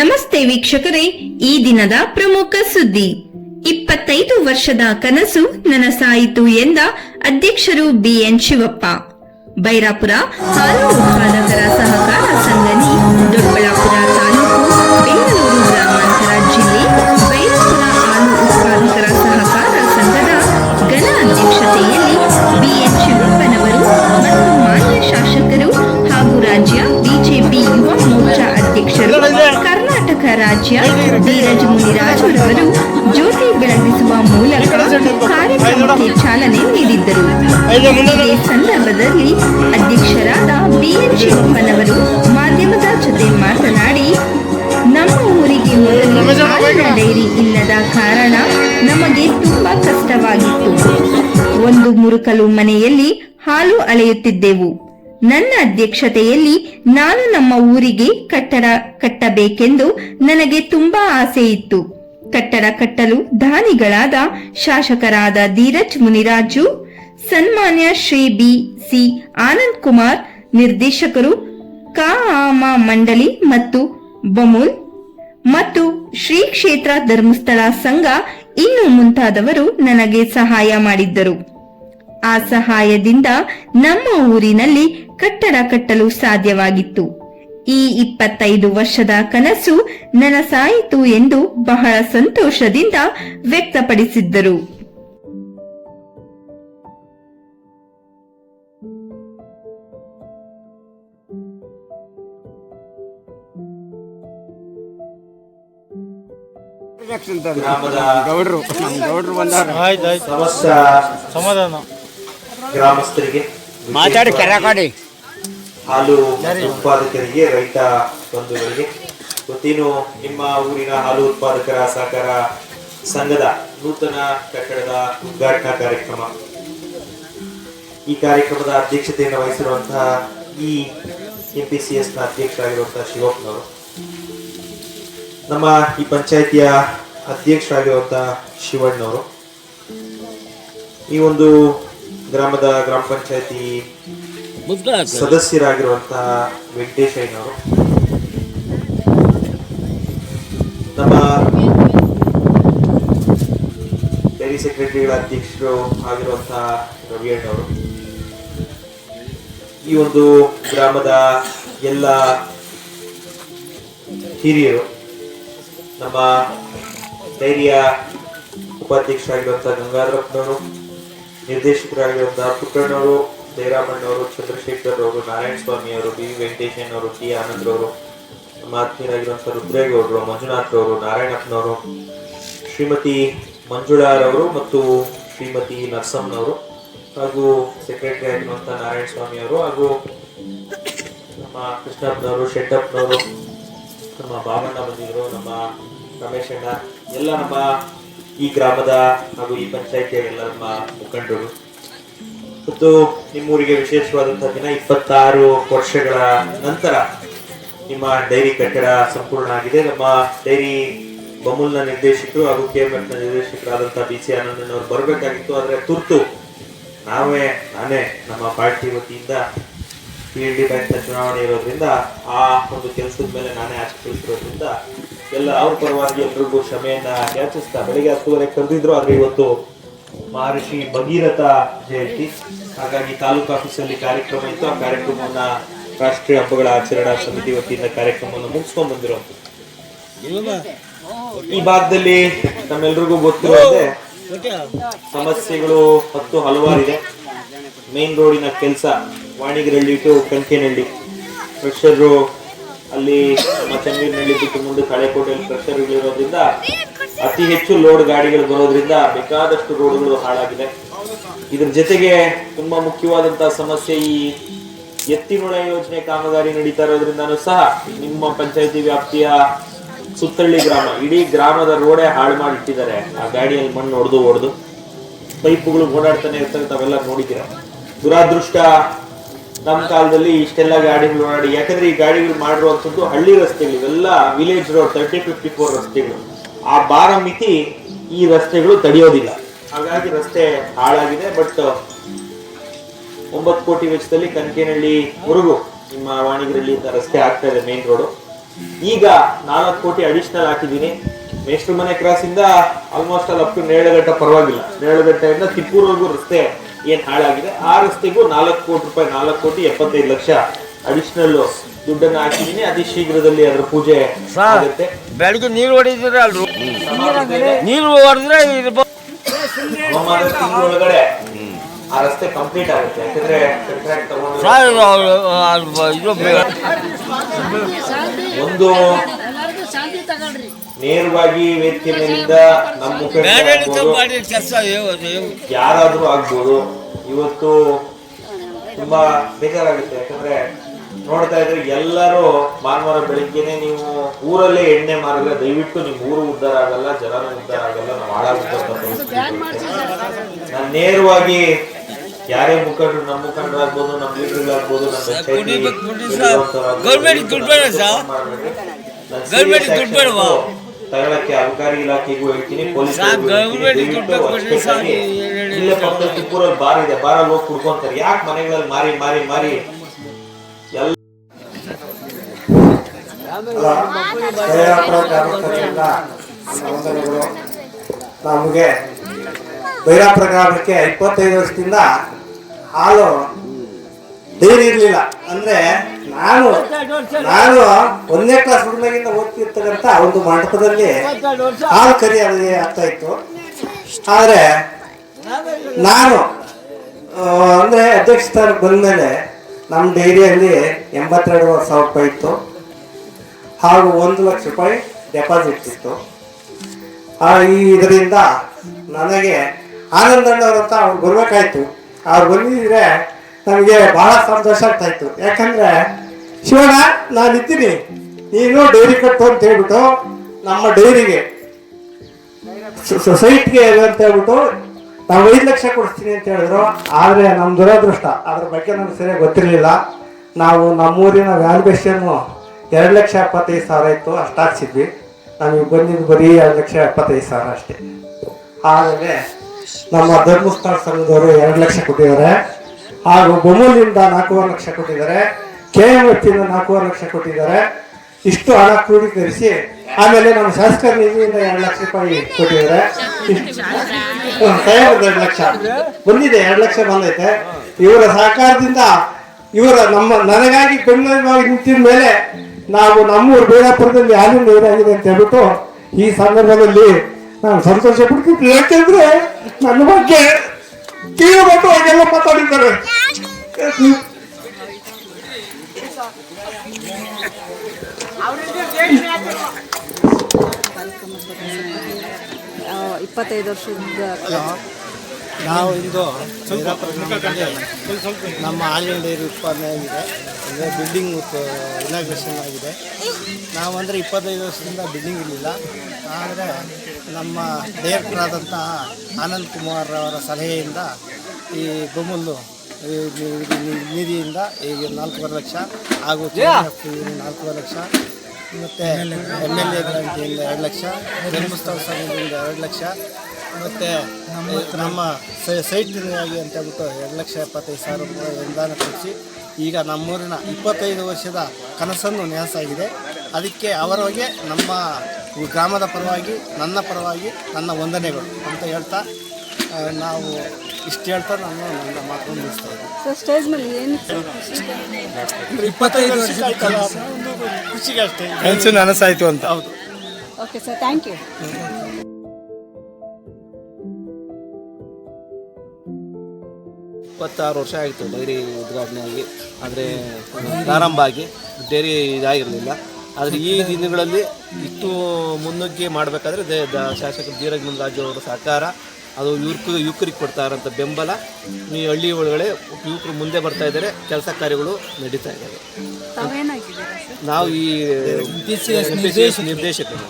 ನಮಸ್ತೆ ವೀಕ್ಷಕರೇ, ಈ ದಿನದ ಪ್ರಮುಖ ಸುದ್ದಿ. ಇಪ್ಪತ್ತೈದು ವರ್ಷದ ಕನಸು ನನಸಾಯಿತು ಎಂದ ಅಧ್ಯಕ್ಷರು ಬಿಎನ್ ಶಿವಪ್ಪ. ಬೈರಾಪುರ, ಹಾಲು ಸಂದರ್ಭದಲ್ಲಿ ಅಧ್ಯಕ್ಷರಾದ ಬಿಎನ್ ಶಿವಪ್ಪನವರು ಮಾಧ್ಯಮದ ಜೊತೆ ಮಾತನಾಡಿ ನಮ್ಮ ಊರಿಗೆ ಮೊದಲು ಹಾಲಿನ ಡೈರಿ ಇಲ್ಲದ ಕಾರಣ ನಮಗೆ ತುಂಬಾ ಕಷ್ಟವಾಗಿತ್ತು. ಒಂದು ಮುರುಕಲು ಮನೆಯಲ್ಲಿ ಹಾಲು ಅಳೆಯುತ್ತಿದ್ದೆವು ನನ್ನ ಅಧ್ಯಕ್ಷತೆಯಲ್ಲಿ ನಾನು ನಮ್ಮ ಊರಿಗೆ ಕಟ್ಟಡ ಕಟ್ಟಬೇಕೆಂದು ನನಗೆ ತುಂಬಾ ಆಸೆ ಇತ್ತು. ಕಟ್ಟಡ ಕಟ್ಟಲು ದಾನಿಗಳಾದ ಶಾಸಕರಾದ ಧೀರಜ್ ಮುನಿರಾಜು ಸನ್ಮಾನ್ಯ ಶ್ರೀ ಬಿ ಸಿ ಆನಂದ್ ಕುಮಾರ್, ನಿರ್ದೇಶಕರು ಕಾಮ ಮಂಡಳಿ ಮತ್ತು ಬಮೂಲ್ ಮತ್ತು ಶ್ರೀ ಕ್ಷೇತ್ರ ಧರ್ಮಸ್ಥಳ ಸಂಘ ಇನ್ನು ಮುಂತಾದವರು ನನಗೆ ಸಹಾಯ ಮಾಡಿದ್ದರು. ಆ ಸಹಾಯದಿಂದ ನಮ್ಮ ಊರಿನಲ್ಲಿ ಕಟ್ಟಡ ಕಟ್ಟಲು ಸಾಧ್ಯವಾಗಿತ್ತು. ಈ ಇಪ್ಪತ್ತೈದು ವರ್ಷದ ಕನಸು ನನಸಾಯಿತು ಎಂದು ಬಹಳ ಸಂತೋಷದಿಂದ ವ್ಯಕ್ತಪಡಿಸಿದ್ದರು. ಗೌಡ್ರು ನಮ್ಮ ಗೌಡ್ರು ಬಂದಾರ ಆಯ್ತು ಆಯ್ತು. ಸಮಸ್ತ ಸಮಾಧಾನ. ಗ್ರಾಮಸ್ಥರಿಗೆ ಮಾತಾಡಿ ಕೆರಕಾಡಿ ಹಾಲು ಉತ್ಪಾದಕರಿಗೆ ರೈತ ಬಂಧುಗಳಿಗೆ. ಗೊತ್ತೇನು ನಿಮ್ಮ ಊರಿನ ಹಾಲು ಉತ್ಪಾದಕರ ಸಹಕಾರ ಸಂಘದ ನೂತನ ಕಟ್ಟಡದ ಉದ್ಘಾಟನಾ ಕಾರ್ಯಕ್ರಮ. ಈ ಕಾರ್ಯಕ್ರಮದ ಅಧ್ಯಕ್ಷತೆಯನ್ನು ವಹಿಸಿರುವಂತಹ ಈ ಎಸ್ನ ಅಧ್ಯಕ್ಷರಾಗಿರುವಂತಹ ಶಿವಪ್ಪನವರು ನಮ್ಮ ಈ ಪಂಚಾಯಿತಿಯ ಅಧ್ಯಕ್ಷರಾಗಿರುವಂತಹ ಶಿವಣ್ಣವರು. ಈ ಒಂದು ಗ್ರಾಮದ ಗ್ರಾಮ ಪಂಚಾಯತಿ ಸದಸ್ಯರಾಗಿರುವಂತಹ ವೆಂಕಟೇಶಯ್ಯನವರು ನಮ್ಮ ಡೈರಿ ಸೆಕ್ರೆಟರಿಗಳ ಅಧ್ಯಕ್ಷರು ಆಗಿರುವಂತಹ ರವಿಯಣ್ಣವರು ಈ ಒಂದು ಗ್ರಾಮದ ಎಲ್ಲ ಹಿರಿಯರು ನಮ್ಮ ಡೈರಿಯ ಉಪಾಧ್ಯಕ್ಷರಾಗಿರುವಂತಹ ಗಂಗಾಧರಪ್ಪನವರು ನಿರ್ದೇಶಕರಾಗಿರುವಂತಹ ಪುಟ್ಟಣ್ಣವರು ಜಯರಾಮಣ್ಣವರು ಚಂದ್ರಶೇಖರ್ ಅವರು ನಾರಾಯಣ ಸ್ವಾಮಿ ಅವರು ಬಿ. ವೆಂಕಟೇಶನ್ ಟಿ. ಆನಂದ್ ಅವರು ನಮ್ಮ ಆತ್ಮೀಯರಾಗಿರುವಂತಹ ರುದ್ರೇಗೌಡರು ಮಂಜುನಾಥ್ ಅವರು ನಾರಾಯಣಪ್ಪನವರು, ಶ್ರೀಮತಿ ಮಂಜುಳಾರವರು ಮತ್ತು ಶ್ರೀಮತಿ ನರಸಮ್ಮನವರು ಹಾಗೂ ಸೆಕ್ರೆಟರಿ ಆಗಿರುವಂತಹ ನಾರಾಯಣ ಸ್ವಾಮಿ ಅವರು ಹಾಗೂ ನಮ್ಮ ಕೃಷ್ಣಪ್ಪನವರು, ಶೆಟ್ಟಪ್ಪನವರು, ನಮ್ಮ ಬಾಬಣ್ಣ ಬಂದಿದ್ರು ನಮ್ಮ ರಮೇಶ್ ಅಣ್ಣ ಎಲ್ಲ ನಮ್ಮ ಈ ಗ್ರಾಮದ ಹಾಗೂ ಈ ಪಂಚಾಯಿತಿಯ ಎಲ್ಲ ನಮ್ಮ ಮುಖಂಡರು, ಮತ್ತು ನಿಮ್ಮೂರಿಗೆ ವಿಶೇಷವಾದಂತಹ ದಿನ ಇಪ್ಪತ್ತಾರು ವರ್ಷಗಳ ನಂತರ ನಿಮ್ಮ ಡೈರಿ ಕಟ್ಟಡ ಸಂಪೂರ್ಣ ಆಗಿದೆ. ನಮ್ಮ ಡೈರಿ ಬಮೂಲ್ನ ನಿರ್ದೇಶಕರು ಹಾಗೂ ಕೆ ಎಂ ಬಿ ಸಿ ಆನಂದನವರು ಬರಬೇಕಾಗಿತ್ತು. ಆದರೆ ತುರ್ತು ನಾವೇ, ನಾನೇ ನಮ್ಮ ಪಾರ್ಟಿ ವತಿಯಿಂದ ಪಿ ಡಿ ಬ್ಯಾಂಕ್ನ ಚುನಾವಣೆ ಇರೋದ್ರಿಂದ ಆ ಒಂದು ಕೆಲಸದ ಮೇಲೆ ನಾನೇ ಆಚೆ ಕಳಿಸಿರೋದ್ರಿಂದ ಎಲ್ಲ ಅವ್ರ ಪರವಾಗಿ ಎಲ್ರಿಗೂ ಕ್ಷಮೆಯನ್ನು ಯಾಚಿಸ್ತಾ ಬೆಳಿಗ್ಗೆ ಹತ್ತುವರೆ ಕರೆದಿದ್ರು, ಆದರೆ ಇವತ್ತು ಮಹರ್ಷಿ ಭಗೀರಥ ಜಯಂತಿ. ಹಾಗಾಗಿ ತಾಲೂಕು ಆಫೀಸಲ್ಲಿ ಕಾರ್ಯಕ್ರಮ ಇತ್ತು. ಆ ಕಾರ್ಯಕ್ರಮವನ್ನ ರಾಷ್ಟ್ರೀಯ ಹಬ್ಬಗಳ ಆಚರಣಾ ಸಮಿತಿ ವತಿಯಿಂದ ಕಾರ್ಯಕ್ರಮವನ್ನು ಮುಗಿಸ್ಕೊಂಡ್ ಬಂದಿರುವಂಥದ್ದು ಈ ಭಾಗದಲ್ಲಿ ನಮ್ಮೆಲ್ರಿಗೂ ಗೊತ್ತಿರೋದೇ ಸಮಸ್ಯೆಗಳು ಹತ್ತು ಹಲವಾರಿದೆ ಮೇನ್ ರೋಡಿನ ಕೆಲಸ ವಾಣಿಗಿರಳ್ಳಿ ಟು ಕಂಕೇನಹಳ್ಳಿ ಪ್ರೆಷರು ಅಲ್ಲಿ ನಮ್ಮ ಚನ್ನಗಿರಿನಹಳ್ಳಿ ಬಿಟ್ಟು ಮುಂದೆ ಕಳೆಕೋಟೆಯಲ್ಲಿ ಕ್ರಷರ್ ಇರೋದ್ರಿಂದ ಅತಿ ಹೆಚ್ಚು ಲೋಡ್ ಗಾಡಿಗಳು ಬರೋದ್ರಿಂದ ಬೇಕಾದಷ್ಟು ರೋಡ್ಗಳು ಹಾಳಾಗಿದೆ. ಇದ್ರ ಜೊತೆಗೆ ತುಂಬಾ ಮುಖ್ಯವಾದಂತಹ ಸಮಸ್ಯೆ ಈ ಎತ್ತಿನೊಳ ಯೋಜನೆ ಕಾಮಗಾರಿ ನಡೀತಾ ಇರೋದ್ರಿಂದನೂ ಸಹ ನಿಮ್ಮ ಪಂಚಾಯತಿ ವ್ಯಾಪ್ತಿಯ ಸುತ್ತಳ್ಳಿ ಗ್ರಾಮ, ಇಡೀ ಗ್ರಾಮದ ರೋಡೇ ಹಾಳು ಮಾಡಿಟ್ಟಿದ್ದಾರೆ. ಆ ಗಾಡಿಯಲ್ಲಿ ಮಣ್ಣು ಹೊಡೆದು ಹೊಡೆದು ಪೈಪ್ಗಳು ಓಡಾಡ್ತಾನೆ ಇರ್ತವೆ, ತಾವೆಲ್ಲ ನೋಡಿದ್ದೀರ. ದುರಾದೃಷ್ಟ ನಮ್ಮ ಕಾಲದಲ್ಲಿ ಇಷ್ಟೆಲ್ಲ ಗಾಡಿಗಳು ಮಾಡಿ, ಯಾಕಂದ್ರೆ ಈ ಗಾಡಿಗಳು ಮಾಡಿರುವಂಥದ್ದು ಹಳ್ಳಿ ರಸ್ತೆಗಳು, ಇವೆಲ್ಲ village road thirty fifty four ರಸ್ತೆಗಳು. ಆ ಭಾರ ಮಿತಿ ಈ ರಸ್ತೆಗಳು ತಡೆಯೋದಿಲ್ಲ. ಹಾಗಾಗಿ ರಸ್ತೆ ಹಾಳಾಗಿದೆ ಬಟ್ ಒಂಬತ್ತು ಕೋಟಿ ವೆಚ್ಚದಲ್ಲಿ ಕನಕೇನಹಳ್ಳಿ ಮುರುಗು ನಿಮ್ಮ ವಾಣಿಗರಲ್ಲಿ ರಸ್ತೆ ಆಗ್ತಾ ಇದೆ ಮೇನ್ ರೋಡು ಈಗ ನಾಲ್ಕು ಕೋಟಿ ಅಡಿಷನಲ್ ಹಾಕಿದ್ದೀನಿ. ಮೇಷ್ಟ್ರ ಮನೆ ಕ್ರಾಸ್ ಇಂದ ಆಲ್ಮೋಸ್ಟ್ ಅಲ್ಲಿ ಅಪ್ ಟು ಪರವಾಗಿಲ್ಲ. ನೇರಳಘಟ್ಟದಿಂದ ತಿಪ್ಪೂರ್ವರೆಗೂ ರಸ್ತೆ ಏನ್ ಹಾಳಾಗಿದೆ? ಆ ರಸ್ತೆಗೂ ನಾಲ್ಕು ಕೋಟಿ ರೂಪಾಯಿ ನಾಲ್ಕು ಕೋಟಿ ಎಪ್ಪತ್ತೈದು ಲಕ್ಷ ಅಡಿಷನಲ್ ದುಡ್ಡನ್ನ ಹಾಕಿದೀನಿ. ಅತಿ ಶೀಘ್ರದಲ್ಲಿ ಅದರ ಪೂಜೆ ಆಗುತ್ತೆ. ಬೆಳಗ್ಗೆ ನೀರು ಹೊಡಿದ್ರೆ ಅಲ್ರು? ನೀರು ಹೊಡೆದ್ರೆ ಒಳಗಡೆ ಹವಾಮಾನ ತಿಂಗಳೊಳಗಡೆ ಆ ರಸ್ತೆ ಕಂಪ್ಲೀಟ್ ಆಗುತ್ತೆ. ಯಾಕಂದ್ರೆ ಕಾಂಟ್ರಾಕ್ಟ್ ತಗೊಂಡು ಒಂದು ನೇರವಾಗಿ ವೇದಿಕೆ ಮೇಲಿಂದ ನಮ್ಮ ಮುಖಂಡ ಯಾರಾದರೂ ಆಗ್ಬೋದು, ಇವತ್ತು ತುಂಬಾ ಬೇಜಾರಾಗುತ್ತೆ. ಯಾಕಂದ್ರೆ ನೋಡ್ತಾ ಇದ್ರೆ ಎಲ್ಲರೂ ಭಾನುವಾರ ಬೆಳಿಗ್ಗೆನೆ ನೀವು ಊರಲ್ಲೇ ಎಣ್ಣೆ ಮಾರಲ್ಲ ದಯವಿಟ್ಟು ನಿಮ್ ಊರು ಉದ್ಧಾರ ಆಗಲ್ಲ ಜನರ ಉದ್ಧಾರ ಆಗಲ್ಲ ನಾವು ಹಾಳಾಗುತ್ತೆ ನಾನು ನೇರವಾಗಿ ಯಾರೇ ಮುಖಂಡರು ನಮ್ಮ ಮುಖಂಡರಾಗ್ಬೋದು ನಮ್ಮ ಲೀಡರ್ಗಳಾಗ್ಬೋದು ನಮ್ಮ ಗೌರ್ಮೆಂಟ್ ದುಡ್ಡು ಬೇಡ ತಗೊಳಕ್ಕೆ ಅಬಕಾರಿ ಇಲಾಖೆಗೂ ಹೇಳ್ತೀನಿ ಪೊಲೀಸ್. ಇಲ್ಲೇ ತಿಪ್ಪೂರಲ್ಲಿ ಬಾರ್ ಇದೆ ಬಾರಲ್ಲಿ ಹೋಗಿ ಕುಡ್ಕೊಂತಾರೆ. ಯಾಕೆ ಮನೆಗಳಲ್ಲಿ ಮಾರಿ ಮಾರಿ ಮಾರಿ? ಎಲ್ಲ ನಮಗೆ ಬೈರಾಪುರ ಗ್ರಾಮಕ್ಕೆ ಇಪ್ಪತ್ತೈದು ವರ್ಷದಿಂದ ಹಾಲು ಧೈರ್ಯ ಇರಲಿಲ್ಲ. ಅಂದ್ರೆ ನಾನು ನಾನು ಒಂದನೇ ಕ್ಲಾಸ್ ಹುಡುಗಿಂದ ಓದ್ತಿರ್ತಕ್ಕಂಥ ಒಂದು ಮಂಟಪದಲ್ಲಿ ಹಾಲು ಕರಿ ಅರ್ಥ ಆಗ್ತಾ ಇತ್ತು. ಆದರೆ ನಾನು ಅಂದರೆ ಅಧ್ಯಕ್ಷ ಸ್ಥಾನಕ್ಕೆ ಬಂದಮೇಲೆ ನಮ್ಮ ಡೈರಿಯಲ್ಲಿ ಎಂಬತ್ತೆರಡು ಸಾವಿರ ರೂಪಾಯಿ ಇತ್ತು. ಹಾಗೂ ಒಂದು ಲಕ್ಷ ರೂಪಾಯಿ ಡೆಪಾಸಿಟ್ ಇತ್ತು. ಈ ಇದರಿಂದ ನನಗೆ ಆನಂದಣ್ಣವ್ರಂತ ಅವ್ರು ಬರ್ಬೇಕಾಯ್ತು. ಅವ್ರು ಬಂದಿದ್ರೆ ನಮಗೆ ಬಹಳ ಸಂತೋಷ ಆಗ್ತಾ ಇತ್ತು. ಯಾಕಂದ್ರೆ ಶಿವಣ್ಣ, ನಾನು ಇದ್ದೀನಿ ನೀನು ಡೈರಿ ಕಟ್ಟು ಅಂತ ಹೇಳ್ಬಿಟ್ಟು ನಮ್ಮ ಡೈರಿಗೆ ಸೊಸೈಟಿಗೆ ಅಂತ ಹೇಳ್ಬಿಟ್ಟು ನಾವು ಐದು ಲಕ್ಷ ಕೊಡಿಸ್ತೀನಿ ಅಂತ ಹೇಳಿದ್ರು. ಆದರೆ ನಮ್ಮ ದುರದೃಷ್ಟ, ಅದ್ರ ಬಗ್ಗೆ ನಮ್ಗೆ ಸರಿಯಾಗಿ ಗೊತ್ತಿರಲಿಲ್ಲ. ನಾವು ನಮ್ಮೂರಿನ ವ್ಯಾಲ್ಯೂಯೇಷನ್ನು ಎರಡು ಲಕ್ಷ ಎಪ್ಪತ್ತೈದು ಸಾವಿರ ಇತ್ತು ಅಷ್ಟು ಹಾಕ್ಸಿದ್ವಿ ನಮಗೆ ಬಂದಿದ್ದು ಬರೀ ಎರಡು ಲಕ್ಷ ಎಪ್ಪತ್ತೈದು ಸಾವಿರ ಅಷ್ಟೇ. ಆದರೆ ನಮ್ಮ ಧರ್ಮಸ್ಥಳ ಸಂಘದವರು ಎರಡು ಲಕ್ಷ ಕೊಟ್ಟಿದ್ದಾರೆ. ಹಾಗೂ ಬೊಮ್ಮಲಿಂದ ನಾಲ್ಕೂವರೆ ಲಕ್ಷ ಕೊಟ್ಟಿದ್ದಾರೆ. ಕೆ ಎಂ ಎಫ್ ಇಂದ ನಾಲ್ಕೂವರೆ ಲಕ್ಷ ಕೊಟ್ಟಿದ್ದಾರೆ. ಇಷ್ಟು ಹಣ ಕ್ರೋಢೀಕರಿಸಿ, ಆಮೇಲೆ ನಮ್ಮ ಶಾಸಕರ ನಿಧಿಯಿಂದ ಎರಡು ಲಕ್ಷ ರೂಪಾಯಿ ಕೊಟ್ಟಿದ್ದಾರೆ. ತಯಾರಿದ ಎರಡು ಲಕ್ಷ. ಬಂದಿದೆ, ಎರಡು ಲಕ್ಷ ಬಂದೈತೆ. ಇವರ ಸಹಕಾರದಿಂದ ಇವರ ನಮ್ಮ ನನಗಾಗಿ ಬೆಂಗಳೂರಿನಾಗಿ ನಿಂತಿದ ಮೇಲೆ ನಾವು ನಮ್ಮೂರು ಬೇಡಾಪುರದಲ್ಲಿ ಯಾರು ನೀರಾಗಿದೆ ಅಂತ ಹೇಳ್ಬಿಟ್ಟು ಈ ಸಂದರ್ಭದಲ್ಲಿ ನಾನು ಸಂತೋಷ ಪಡ್ತಿದ್ದೆ ಯಾಕೆಂದ್ರೆ ನನ್ನ ಬಗ್ಗೆ ತೀವ್ರವಾಗಿ ಹಾಗೆಲ್ಲ ಮಾತಾಡಿದ್ದಾರೆ ಆ, ಇಪ್ಪತ್ತೈದು ವರ್ಷದ ನಾವು ಇಂದು ನಮ್ಮ ಹಾಲಿನ ಡೈರಿ ಉತ್ಪಾದನೆ ಆಗಿದೆ ಅಂದರೆ ಬಿಲ್ಡಿಂಗ್ ಇನಾಗ್ರೇಷನ್ ಆಗಿದೆ ನಾವು ಅಂದರೆ ಇಪ್ಪತ್ತೈದು ವರ್ಷದಿಂದ ಬಿಲ್ಡಿಂಗ್ ಇರಲಿಲ್ಲ ಆದರೆ ನಮ್ಮ ಡೈರೆಕ್ಟರ್ ಆದಂಥ ಆನಂದ್ ಕುಮಾರ್ ಅವರ ಸಲಹೆಯಿಂದ ಈ ಬೊಮ್ಮಲ್ಲು ನಿಧಿಯಿಂದ ಈಗ ನಾಲ್ಕೂವರೆ ಲಕ್ಷ ಹಾಗೂ ನಾಲ್ಕೂವರೆ ಲಕ್ಷ ಮತ್ತು ಎಂ ಎಲ್ ಎ ಗ್ರಾಂಟಿಯಿಂದ ಎರಡು ಲಕ್ಷ ಧರ್ಮಸ್ಥಳ ಸಂಘದಿಂದ ಎರಡು ಲಕ್ಷ ಮತ್ತು ನಮ್ಮ ಸೈಟ್ ದಿನವಾಗಿ ಅಂತ ಹೇಳ್ಬಿಟ್ಟು ಎರಡು ಲಕ್ಷ ಎಪ್ಪತ್ತೈದು ಸಾವಿರ ರೂಪಾಯಿ ಅನುದಾನ ಕೊಡಿಸಿ ಈಗ ನಮ್ಮೂರಿನ ಇಪ್ಪತ್ತೈದು ವರ್ಷದ ಕನಸನ್ನು ನೆನಸಾಗಿದೆ. ಅದಕ್ಕೆ ಅವರವಾಗೆ ನಮ್ಮ ಗ್ರಾಮದ ಪರವಾಗಿ ನನ್ನ ಪರವಾಗಿ ನನ್ನ ವಂದನೆಗಳು ಅಂತ ಹೇಳ್ತಾ ನಾವು ಇಷ್ಟು ಹೇಳ್ತಾ ನಾನು ನನ್ನ ಮಾತು ಮುಗಿಸ್ತಾ ಇದ್ದೀನಿ. ಸೊ ಸ್ಟೇಜ್ ಮೇಲೆ ಏನು ಇಪ್ಪತ್ತೈದು ವರ್ಷ ಒಂದು ಖುಷಿಗೆ ಅಷ್ಟೇ. ನನಸಾಯ್ತು ಅಂತ. ಹೌದು. ಓಕೆ ಸರ್ ಥ್ಯಾಂಕ್ ಯು ಇಪ್ಪತ್ತಾರು ವರ್ಷ ಆಯಿತು ಡೈರಿ ಉದ್ಘಾಟನೆ ಆಗಿ. ಆದರೆ ಪ್ರಾರಂಭ ಆಗಿ. ಡೈರಿ ಇದಾಗಿರಲಿಲ್ಲ. ಆದರೆ ಈ ದಿನಗಳಲ್ಲಿ ಇಷ್ಟು ಮುನ್ನುಗ್ಗಿ ಮಾಡಬೇಕಾದ್ರೆ ದೇ ದ ಶಾಸಕ ಧೀರಜ್ ಮುನ್ರಾಜು ಅವರ ಸಹಕಾರ ಅದು ಯುವಕ ಯುವಕರಿಗೆ ಕೊಡ್ತಾ ಇರೋಂಥ ಬೆಂಬಲ. ಈ ಹಳ್ಳಿ ಒಳಗಡೆ ಯುವಕರು ಮುಂದೆ ಬರ್ತಾ ಇದ್ದಾರೆ. ಕೆಲಸ ಕಾರ್ಯಗಳು ನಡೀತಾ ಇದ್ದಾವೆ ನಾವು ಈ ನಿರ್ದೇಶಕ ನಿರ್ದೇಶಕರು.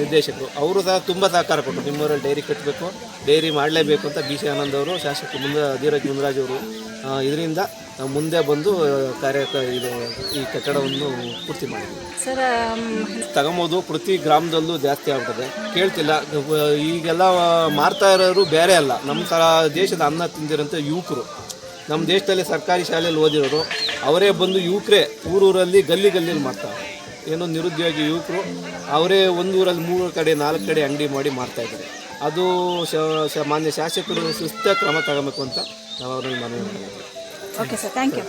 ನಿರ್ದೇಶಕರು. ಅವರು ಸಹ ತುಂಬ ಸಹಕಾರ ಕೊಟ್ಟರು. ನಿಮ್ಮೂರಲ್ಲಿ ಡೈರಿ ಕಟ್ಟಬೇಕು ಡೈರಿ ಮಾಡಲೇಬೇಕು ಅಂತ ಬಿ ಸಿ ಆನಂದ್ ಅವರು ಶಾಸಕ ಮುಂದ ಧೀರಜ್ ಮುನ್ರಾಜ್ ಅವರು. ಇದರಿಂದ ಮುಂದೆ ಬಂದು ಕಾರ್ಯ ಇದು ಈ ಕಟ್ಟಡವನ್ನು ಪೂರ್ತಿ ಮಾಡಿದ್ವಿ. ಸರ್ ತಗೊಂಬೋದು ಪ್ರತಿ ಗ್ರಾಮದಲ್ಲೂ ಜಾಸ್ತಿ ಆಗ್ತದೆ ಕೇಳ್ತಿಲ್ಲ. ಈಗೆಲ್ಲ ಮಾರ್ತಾ ಇರೋರು ಬೇರೆ ಅಲ್ಲ. ನಮ್ಮ ಥರ ದೇಶದ ಅನ್ನ ತಿಂದಿರೋಂಥ ಯುವಕರು. ನಮ್ಮ ದೇಶದಲ್ಲಿ ಸರ್ಕಾರಿ ಶಾಲೆಯಲ್ಲಿ ಓದಿರೋರು ಅವರೇ ಬಂದು ಯುವಕರೇ ಊರೂರಲ್ಲಿ ಗಲ್ಲಿ ಗಲ್ಲಿಲಿ ಮಾಡ್ತಾರೆ ಏನೋ ನಿರುದ್ಯೋಗಿ ಯುವಕರು ಅವರೇ ಒಂದು ಊರಲ್ಲಿ ಮೂರು ಕಡೆ ನಾಲ್ಕು ಕಡೆ ಅಂಗಡಿ ಮಾಡಿ ಮಾಡ್ತಾ ಇದ್ದಾರೆ. ಅದು ಶ- ಮಾನ್ಯ ಶಾಸಕರು ಸುಸ್ತ ಕ್ರಮ ತಗೋಬೇಕು ಅಂತ ನಾವು ಅವ್ರನ್ನ ಮನವಿ ಮಾಡಿದ್ದೀವಿ ಓಕೆ ಸರ್ ಥ್ಯಾಂಕ್ ಯು